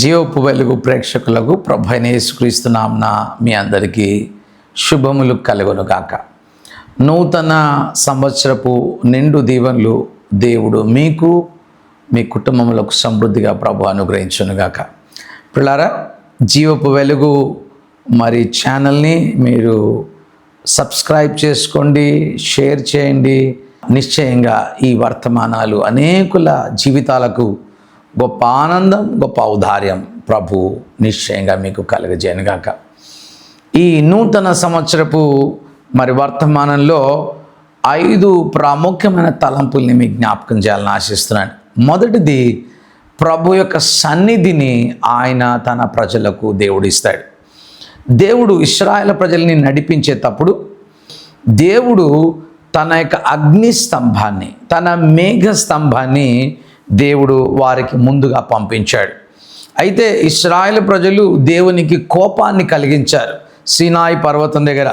జీవపు వెలుగు ప్రేక్షకులకు ప్రభైన యేసుక్రీస్తునాంన మీ అందరికీ శుభములు కలుగును కాక నూతన సంవత్సరపు నిండు దీవెనలు దేవుడు మీకు మీ కుటుంబములకు సమృద్ధిగా ప్రభు అనుగ్రహించునుగాక. పిల్లారా జీవపు వెలుగు మరి ఛానల్ని మీరు సబ్స్క్రైబ్ చేసుకోండి షేర్ చేయండి. నిశ్చయంగా ఈ వర్తమానాలు అనేకుల జీవితాలకు గొప్ప ఆనందం గొప్ప ఔదార్యం ప్రభు నిశ్చయంగా మీకు కలగజేయనుగాక. ఈ నూతన సంవత్సరపు మరి వర్తమానంలో ఐదు ప్రాముఖ్యమైన తలంపుల్ని మీకు జ్ఞాపకం చేయాలని ఆశిస్తున్నాను. మొదటిది ప్రభు యొక్క సన్నిధిని ఆయన తన ప్రజలకు దేవుడిస్తాడు. దేవుడు ఇస్రాయల ప్రజల్ని నడిపించేటప్పుడు దేవుడు తన యొక్క అగ్ని స్తంభాన్ని తన మేఘ స్తంభాన్ని దేవుడు వారికి ముందుగా పంపించాడు. అయితే ఇస్రాయల్ ప్రజలు దేవునికి కోపాన్ని కలిగించారు. సినాయి పర్వతం దగ్గర.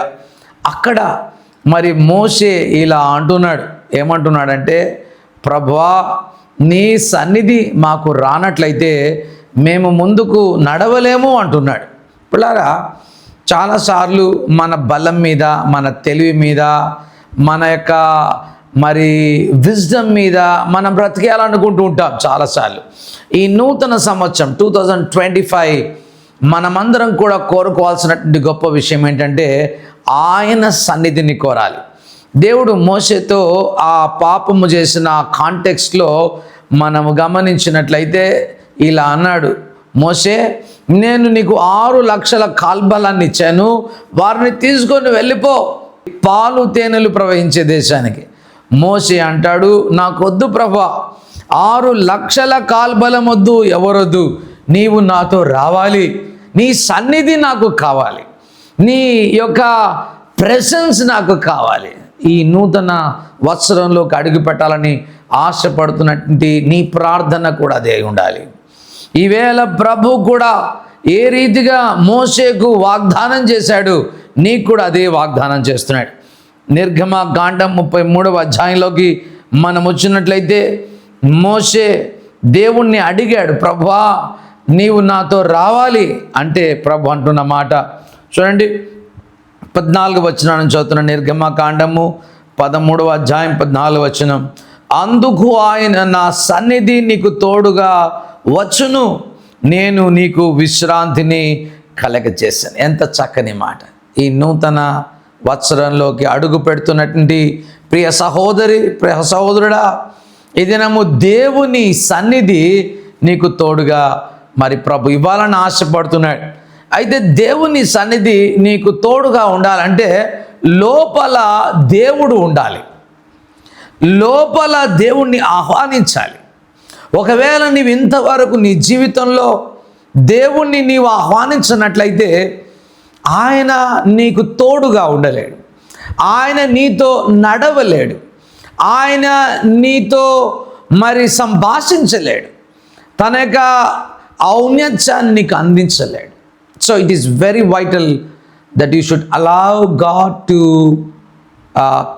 అక్కడ మరి మోసే ఇలా అంటున్నాడు. ఏమంటున్నాడంటే ప్రభా నీ సన్నిధి మాకు రానట్లయితే మేము ముందుకు నడవలేము అంటున్నాడు. పిల్లారా చాలాసార్లు మన బలం మీద మన తెలివి మీద మన యొక్క మరి విజ్డమ్ మీద మనం బ్రతికేయాలనుకుంటూ ఉంటాం చాలాసార్లు. ఈ నూతన సంవత్సరం టూ థౌజండ్ ట్వంటీ ఫైవ్ మనమందరం కూడా కోరుకోవాల్సినటువంటి గొప్ప విషయం ఏంటంటే ఆయన సన్నిధిని కోరాలి. దేవుడు మోసతో ఆ పాపము చేసిన కాంటెక్స్ట్లో మనం గమనించినట్లయితే ఇలా అన్నాడు మోసే నేను నీకు ఆరు లక్షల కాల్బలాన్ని ఇచ్చాను వారిని తీసుకొని వెళ్ళిపో. పాలు తేనెలు ప్రవహించే దేశానికి. మోసే అంటాడు నాకొద్దు ప్రభా ఆరు లక్షల కాల్బలం వద్దు ఎవరొద్దు నీవు నాతో రావాలి నీ సన్నిధి నాకు కావాలి నీ యొక్క ప్రెసెన్స్ నాకు కావాలి. ఈ నూతన వత్సరంలోకి అడుగు పెట్టాలని ఆశపడుతున్నటువంటి నీ ప్రార్థన కూడా అదే ఉండాలి. ఈవేళ ప్రభు కూడా ఏ రీతిగా మోసేకు వాగ్దానం చేశాడు నీకు కూడా అదే వాగ్దానం చేస్తున్నాడు. నిర్గమ కాండం ముప్పై మూడవ అధ్యాయంలోకి మనం వచ్చినట్లయితే మోసే దేవుణ్ణి అడిగాడు ప్రభా నీవు నాతో రావాలి అంటే ప్రభు అంటున్న మాట. చూడండి పద్నాలుగు వచనాన్ని చదువుతున్న నిర్గమ కాండము పదమూడవ అధ్యాయం పద్నాలుగు వచనం. అందుకు ఆయన నా సన్నిధి నీకు తోడుగా వచ్చును నేను నీకు విశ్రాంతిని కలగజేశాను. ఎంత చక్కని మాట. ఈ నూతన వత్సరంలోకి అడుగు పెడుతున్నటువంటి ప్రియ సహోదరి ప్రియ సహోదరుడా ఈ దినము దేవుని సన్నిధి నీకు తోడుగా మరి ప్రభు ఇవ్వాలని ఆశపడుతున్నాడు. అయితే దేవుని సన్నిధి నీకు తోడుగా ఉండాలంటే లోపల దేవుడు ఉండాలి. లోపల దేవుణ్ణి ఆహ్వానించాలి. ఒకవేళ నీవు ఇంతవరకు నీ జీవితంలో దేవుణ్ణి నీవు ఆహ్వానించినట్లయితే ఆయన నీకు తోడుగా ఉండలేడు. ఆయన నీతో నడవలేడు. ఆయన నీతో మరి సంభాషించలేడు. తన యొక్క ఔన్నత్యాన్ని నీకు అందించలేడు. So it is very vital that you should allow God to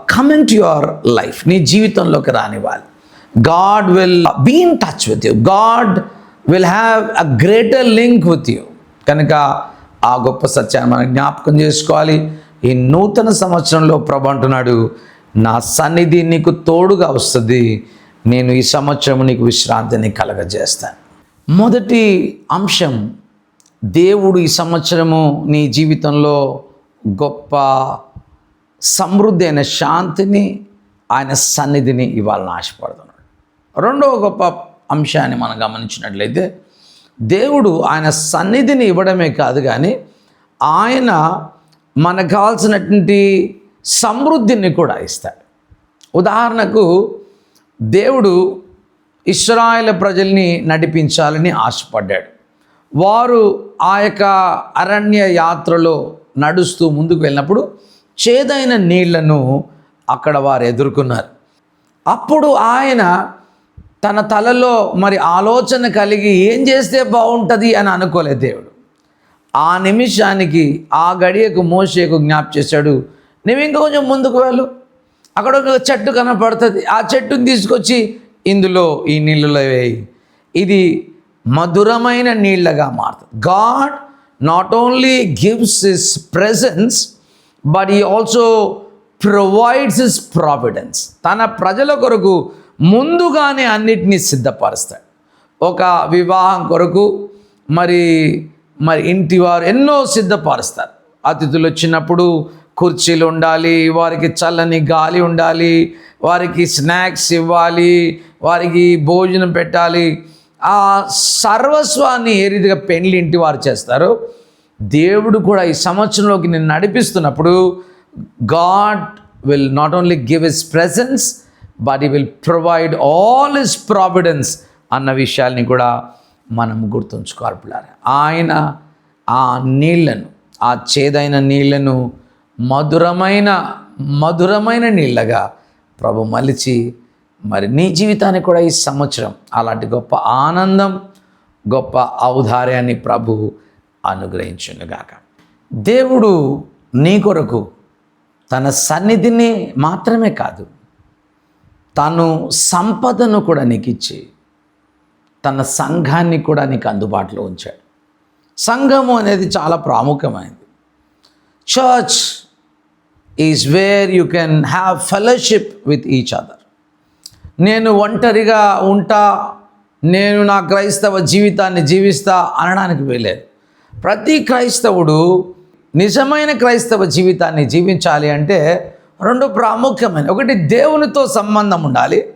come into your life నీ జీవితంలోకి రానివ్వాలి. God will be in touch with you God will have a greater link with you కనుక ఆ గొప్ప సత్యాన్ని మనం జ్ఞాపకం చేసుకోవాలి. ఈ నూతన సంవత్సరంలో ప్రభు అంటున్నాడు నా సన్నిధి నీకు తోడుగా వస్తుంది. నేను ఈ సంవత్సరం నీకు విశ్రాంతిని కలగజేస్తాను. మొదటి అంశం దేవుడు ఈ సంవత్సరము నీ జీవితంలో గొప్ప సమృద్ధి అయిన శాంతిని ఆయన సన్నిధిని ఇవ్వాలని ఆశపడుతున్నాడు. రెండవ గొప్ప అంశాన్ని మనం గమనించినట్లయితే దేవుడు ఆయన సన్నిధిని ఇవ్వడమే కాదు కానీ ఆయన మనకు కావాల్సినటువంటి సమృద్ధిని కూడా ఇస్తాడు. ఉదాహరణకు దేవుడు ఇస్రాయల ప్రజల్ని నడిపించాలని ఆశపడ్డాడు. వారు ఆ యొక్క అరణ్య యాత్రలో నడుస్తూ ముందుకు వెళ్ళినప్పుడు చేదైన నీళ్ళను అక్కడ వారు ఎదుర్కొన్నారు. అప్పుడు ఆయన తన తలలో మరి ఆలోచన కలిగి ఏం చేస్తే బాగుంటుంది అని అనుకోలేదు దేవుడు. ఆ నిమిషానికి ఆ గడియకు మోసేకు జ్ఞాప్ చేశాడు నువ్వు ఇంకా కొంచెం ముందుకు వెళ్ళు. అక్కడ ఒక చెట్టు కనపడుతుంది. ఆ చెట్టుని తీసుకొచ్చి ఇందులో ఈ నీళ్ళలో వేయి. ఇది మధురమైన నీళ్ళగా మారుతుంది. God not only gives his presence but he also provides his providence. తన ప్రజల కొరకు ముందుగానే అన్నిటినీ సిద్ధపరుస్తాడు ఒక వివాహం కొరకు మరి మరి ఇంటి వారు ఎన్నో సిద్ధపరుస్తారు. అతిథులు వచ్చినప్పుడు కుర్చీలు ఉండాలి వారికి చల్లని గాలి ఉండాలి వారికి స్నాక్స్ ఇవ్వాలి వారికి భోజనం పెట్టాలి. ఆ సర్వస్వాన్ని ఏ రీతిగా పెండ్లి ఇంటి వారు చేస్తారు? దేవుడు కూడా ఈ సంవత్సరంలోకి నేను నడిపిస్తున్నప్పుడు God will not only give his presence but he will provide all his providence అన్న విషయాల్ని కూడా మనం గుర్తుంచుకోవాలి ఆయన ఆ నీళ్ళను ఆ చేదైన నీళ్ళను మధురమైన మధురమైన నీళ్ళగా ప్రభు మలిచి మరి నీ జీవితానికి కూడా ఈ సంవత్సరం అలాంటి గొప్ప ఆనందం గొప్ప ఔదార్యాన్ని ప్రభు అనుగ్రహించునుగాక. దేవుడు నీ కొరకు తన సన్నిధిని మాత్రమే కాదు తను సంపదను కూడా నీకు ఇచ్చి తన సంఘాన్ని కూడా నీకు అందుబాటులో ఉంచాడు. సంఘము అనేది చాలా ప్రాముఖ్యమైనది. Church is where you can have fellowship with each other నేను ఒంటరిగా ఉంటా నేను నా క్రైస్తవ జీవితాన్ని జీవిస్తా అనడానికి వీలేదు ప్రతి క్రైస్తవుడు నిజమైన క్రైస్తవ జీవితాన్ని జీవించాలి అంటే రెండు ప్రాముఖ్యమైన ఒకటి దేవునితో సంబంధం ఉండాలి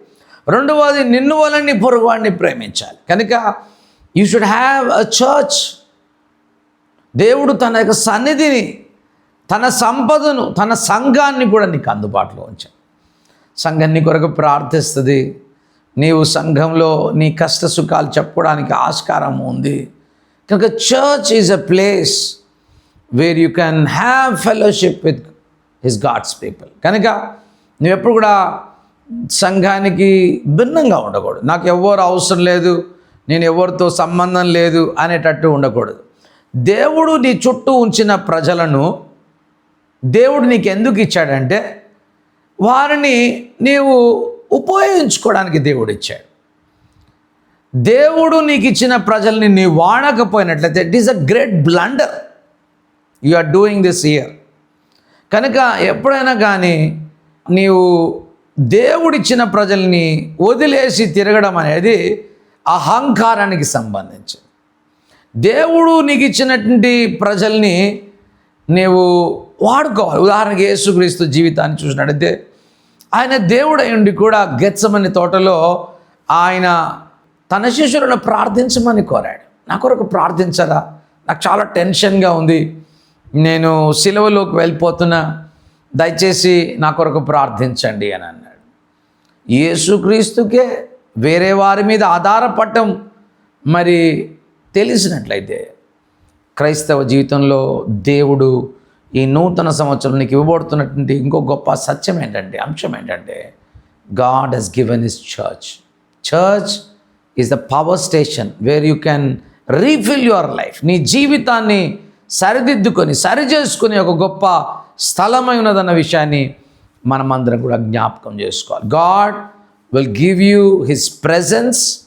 రెండవది నిన్ను వలని పొరుగువాడిని ప్రేమించాలి. కనుక you should have a church దేవుడు తన యొక్క సన్నిధిని తన సంపదను తన సంఘాన్ని కూడా నీకు అందుబాటులో ఉంచాడు. సంఘం నీ కొరకు ప్రార్థిస్తుంది. నీవు సంఘంలో నీ కష్ట సుఖాలు చెప్పుకోవడానికి ఆస్కారం ఉంది. కనుక church is a place where you can have fellowship with his God's people కనుక నువ్వు ఎప్పుడు కూడా సంఘానికి భిన్నంగా ఉండకూడదు. నాకు ఎవరు అవసరం లేదు నేను ఎవరితో సంబంధం లేదు అనేటట్టు ఉండకూడదు. దేవుడు నీ చుట్టూ ఉంచిన ప్రజలను దేవుడు నీకు ఎందుకు ఇచ్చాడంటే వారిని నీవు ఉపయోగించుకోవడానికి దేవుడు ఇచ్చాడు. దేవుడు నీకు ఇచ్చిన ప్రజల్ని నీ వాడకపోయినట్లయితే it is a great blunder you are doing this year కనుక ఎప్పుడైనా కానీ నీవు దేవుడిచ్చిన ప్రజల్ని వదిలేసి తిరగడం అనేది అహంకారానికి సంబంధించి దేవుడు నీకు ఇచ్చినటువంటి ప్రజల్ని నీవు వాడుకోవాలి. ఉదాహరణకి యేసుక్రీస్తు జీవితాన్ని చూసినట్టయితే ఆయన దేవుడు ఉండి కూడా గెచ్చమని తోటలో ఆయన తన శిష్యులను ప్రార్థించమని కోరాడు. నా కొరకు ప్రార్థించరా? నాకు చాలా టెన్షన్గా ఉంది. నేను సిలువలోకి వెళ్ళిపోతున్నా దయచేసి నా కొరకు ప్రార్థించండి అని అన్నాడు. యేసుక్రీస్తుకే వేరే వారి మీద ఆధారపడటం మరి తెలిసినట్లయితే క్రైస్తవ జీవితంలో దేవుడు ఈ నూతన సంవత్సరానికి ఇవ్వబడుతున్నటువంటి ఇంకో గొప్ప సత్యం ఏంటంటే అంశం ఏంటంటే God he's given his church. Church is the power station where you can refill your life. నీ జీవితాన్ని సరిదిద్దుకొని సరిచేసుకునే ఒక గొప్ప స్థలమై ఉన్నదన్న విషయాన్ని మనమందరం కూడా జ్ఞాపకం చేసుకోవాలి. God will give you his presence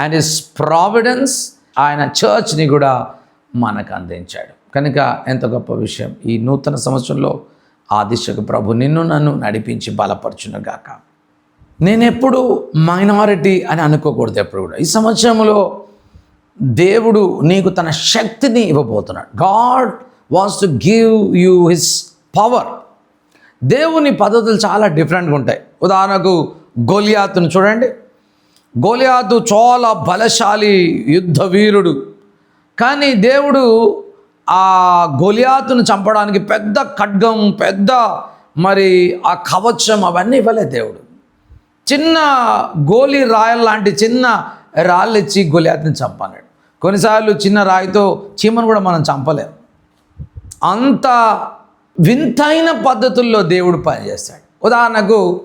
and his providence ఆయన చర్చ్ని కూడా మనకు అందించాడు. కనుక ఎంత గొప్ప విషయం. ఈ నూతన సంవత్సరంలో ఆ దిశకు ప్రభు నిన్ను నన్ను నడిపించి బలపరచునుగాక నేను ఎప్పుడు మైనారిటీ అని అనుకోకూడదు ఎప్పుడు కూడా. ఈ సంవత్సరంలో దేవుడు నీకు తన శక్తిని ఇవ్వబోతున్నాడు. God wants to give you his power. దేవుని పద్ధతులు చాలా డిఫరెంట్గా ఉంటాయి. ఉదాహరణకు గోలియాతును చూడండి. గోలియాతు చాలా బలశాలి యుద్ధ వీరుడు. కానీ దేవుడు ఆ గొలియాతును చంపడానికి పెద్ద ఖడ్గం పెద్ద మరి ఆ కవచం అవన్నీ ఇవ్వలే దేవుడు. చిన్న గోలి రాయల్ లాంటి చిన్న రాళ్ళు ఇచ్చి గొలియాతుని చంపన్నాడు కొన్నిసార్లు చిన్న రాయితో చీమను కూడా మనం చంపలేం. అంత వింతైన పద్ధతుల్లో దేవుడు పనిచేస్తాడు. ఉదాహరణకు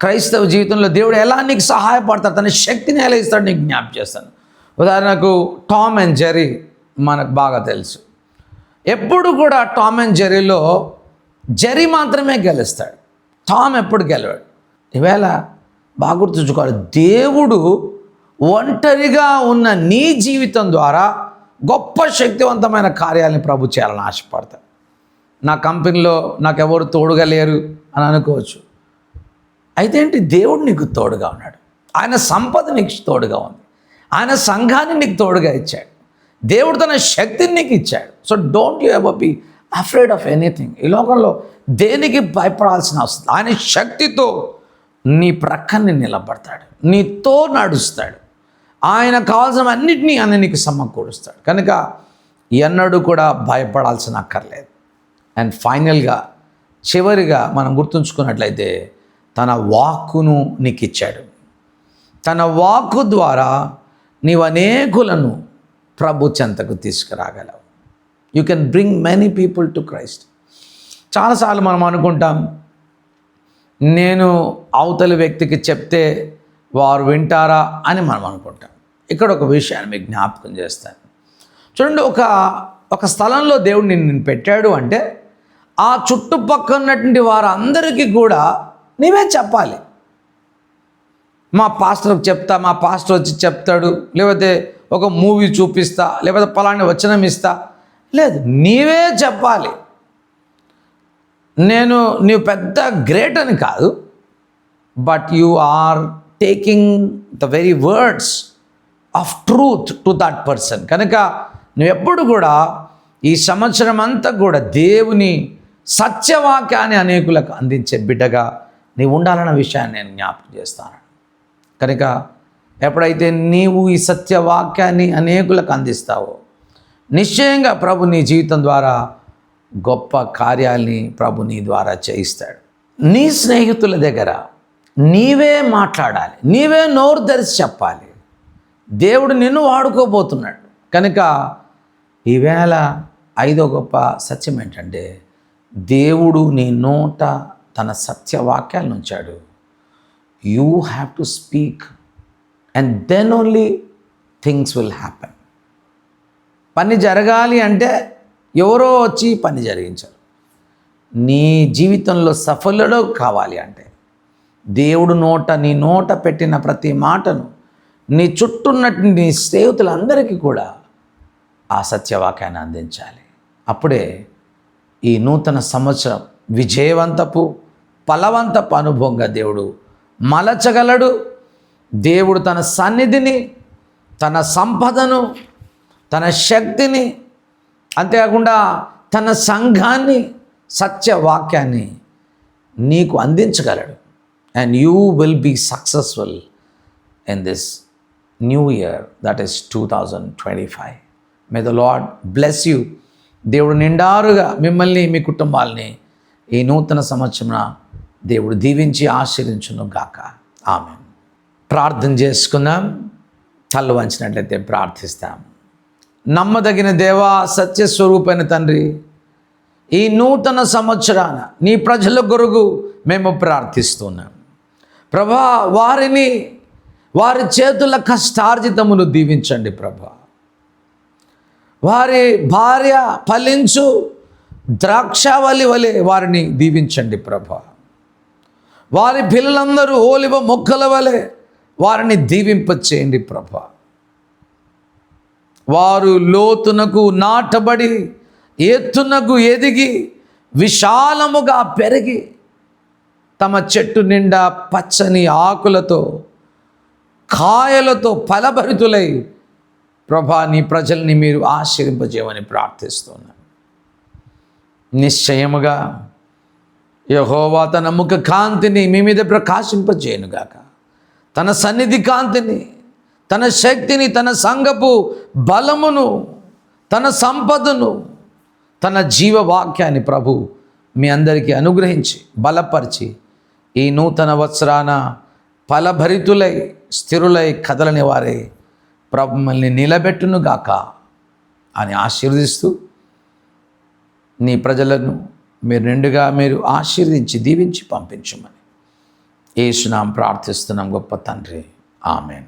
క్రైస్తవ జీవితంలో దేవుడు ఎలా నీకు సహాయపడతాడు తన శక్తిని ఎలా ఇస్తాడు నీకు జ్ఞాపకం చేస్తాను. ఉదాహరణకు టామ్ అండ్ జెర్రీ మనకు బాగా తెలుసు. ఎప్పుడు కూడా టామ్ అండ్ జెర్రీలో జెర్రీ మాత్రమే గెలుస్తాడు. టామ్ ఎప్పుడు గెలవాడు. ఈవేళ బాగా గుర్తుంచుకోవాలి దేవుడు ఒంటరిగా ఉన్న నీ జీవితం ద్వారా గొప్ప శక్తివంతమైన కార్యాలని ప్రభు చేయాలని ఆశపడతాడు నా కంపెనీలో నాకు తోడుగా లేరు అని అనుకోవచ్చు. అయితే ఏంటి? దేవుడు నీకు తోడుగా ఉన్నాడు. ఆయన సంపద నీకు తోడుగా ఉంది. ఆయన సంఘాన్ని నీకు తోడుగా ఇచ్చాడు. దేవుడు తన శక్తిని నీకు ఇచ్చాడు. So don't you ever be afraid of anything. ఈ లోకంలో దేనికి భయపడాల్సిన అవసరం ఆయన శక్తితో నీ ప్రక్కని నిలబడతాడు. నీతో నడుస్తాడు. ఆయన కావాల్సిన అన్నిటినీ ఆయన నీకు సమకూరుస్తాడు కనుక ఎన్నడూ కూడా భయపడాల్సిన అక్కర్లేదు. అండ్ ఫైనల్గా చివరిగా మనం గుర్తుంచుకున్నట్లయితే తన వాక్కును నీకు ఇచ్చాడు. తన వాక్కు ద్వారా నీవు అనేకులను ప్రభు చెంతకు తీసుకురాగలవు. You can bring many people to Christ చాలాసార్లు మనం అనుకుంటాం నేను అవతలి వ్యక్తికి చెప్తే వారు వింటారా అని మనం అనుకుంటాం. ఇక్కడ ఒక విషయాన్ని మీకు జ్ఞాపకం చేస్తాను. చూడండి ఒక ఒక స్థలంలో దేవుడు నిన్ను పెట్టాడు అంటే ఆ చుట్టుపక్కల ఉన్నటువంటి వారందరికీ కూడా నీవే చెప్పాలి. మా పాస్టర్కి చెప్తా మా పాస్టర్ వచ్చి చెప్తాడు లేకపోతే ఒక మూవీ చూపిస్తా లేకపోతే పలాని వచనం ఇస్తా. లేదు నీవే చెప్పాలి. నేను నీవు పెద్ద గ్రేట్ అని కాదు but you are taking the very words of truth to that person కనుక నువ్వు ఎప్పుడు కూడా ఈ సంవత్సరం అంతా కూడా దేవుని సత్యవాక్యాన్ని అనేకులకు అందించే బిడ్డగా నీవు ఉండాలన్న విషయాన్ని నేను జ్ఞాపకం చేస్తాను. కనుక ఎప్పుడైతే నీవు ఈ సత్యవాక్యాన్ని అనేకులకు అందిస్తావో నిశ్చయంగా ప్రభు నీ జీవితం ద్వారా గొప్ప కార్యాల్ని ప్రభు నీ ద్వారా చేయిస్తాడు. నీ స్నేహితుల దగ్గర నీవే మాట్లాడాలి నీవే నోరు తెరిచి చెప్పాలి. దేవుడు నిన్ను వాడుకోబోతున్నాడు. కనుక ఈవేళ ఐదో గొప్ప సత్యం ఏంటంటే దేవుడు నీ నోట తన సత్యవాక్యాలను ఉంచాడు. You have to speak and then only things will happen పని జరగాలి అంటే ఎవరో వచ్చి పని జరిగించారు. నీ జీవితంలో సఫలుడు కావాలి అంటే దేవుడు నోట నీ నోట పెట్టిన ప్రతి మాటను నీ చుట్టూన్నట్టు నీ స్నేహితులందరికీ కూడా ఆ సత్యవాక్యాన్ని అందించాలి. అప్పుడే ఈ నూతన సంవత్సరం విజయవంతపు ఫలవంతపు అనుభవంగా దేవుడు మలచగలడు. దేవుడు తన సన్నిధిని తన సంపదను తన శక్తిని అంతేకాకుండా తన సంఘాన్ని సత్యవాక్యాన్ని నీకు అందించగలడు. And you will be successful in this new year that is two thousand twenty five may the lord bless you దేవుడు నిండారుగా మిమ్మల్ని మీ కుటుంబాలని ఈ నూతన సంవత్సరం దేవుడు దీవించి ఆశీర్వించును గాక. ఆమె ప్రార్థన చేసుకుందాం. తల్లు వంచినట్లయితే ప్రార్థిస్తాం. నమ్మదగిన దేవా సత్యస్వరూపైన తండ్రి ఈ నూతన సంవత్సరాన నీ ప్రజల కొరకు మేము ప్రార్థిస్తున్నాం. ప్రభా వారిని వారి చేతుల కష్టార్జితమును దీవించండి ప్రభా. వారి భార్య ఫలించు ద్రాక్షావళి వలె వారిని దీవించండి ప్రభా. వారి పిల్లలందరూ ఓలివ మొక్కల వలె వారిని దీవింపచేయండి ప్రభా. వారు లోతునకు నాటబడి ఎత్తునకు ఎదిగి విశాలముగా పెరిగి తమ చెట్టు నిండా పచ్చని ఆకులతో కాయలతో ఫలభరితులై ప్రభా నీ ప్రజల్ని మీరు ఆశీర్వింపజేయమని ప్రార్థిస్తున్నాను. నిశ్చయముగా యహోవా తన ముఖ కాంతిని మీ మీద ప్రకాశింపజేయనుగాక తన సన్నిధి కాంతిని తన శక్తిని తన సంగపు బలమును తన సంపదను తన జీవవాక్యాన్ని ప్రభు మీ అందరికీ అనుగ్రహించి బలపరిచి ఈ నూతన వత్సరాన ఫలభరితులై స్థిరులై కదలని వారే ప్రభు మమ్మల్ని నిలబెట్టునుగాక అని ఆశీర్దిస్తూ నీ ప్రజలను మీరు నిండుగా మీరు ఆశీర్దించి దీవించి పంపించమని ఏసునాం ప్రార్థిస్తున్నాం గొప్ప తండ్రి. ఆమెన్.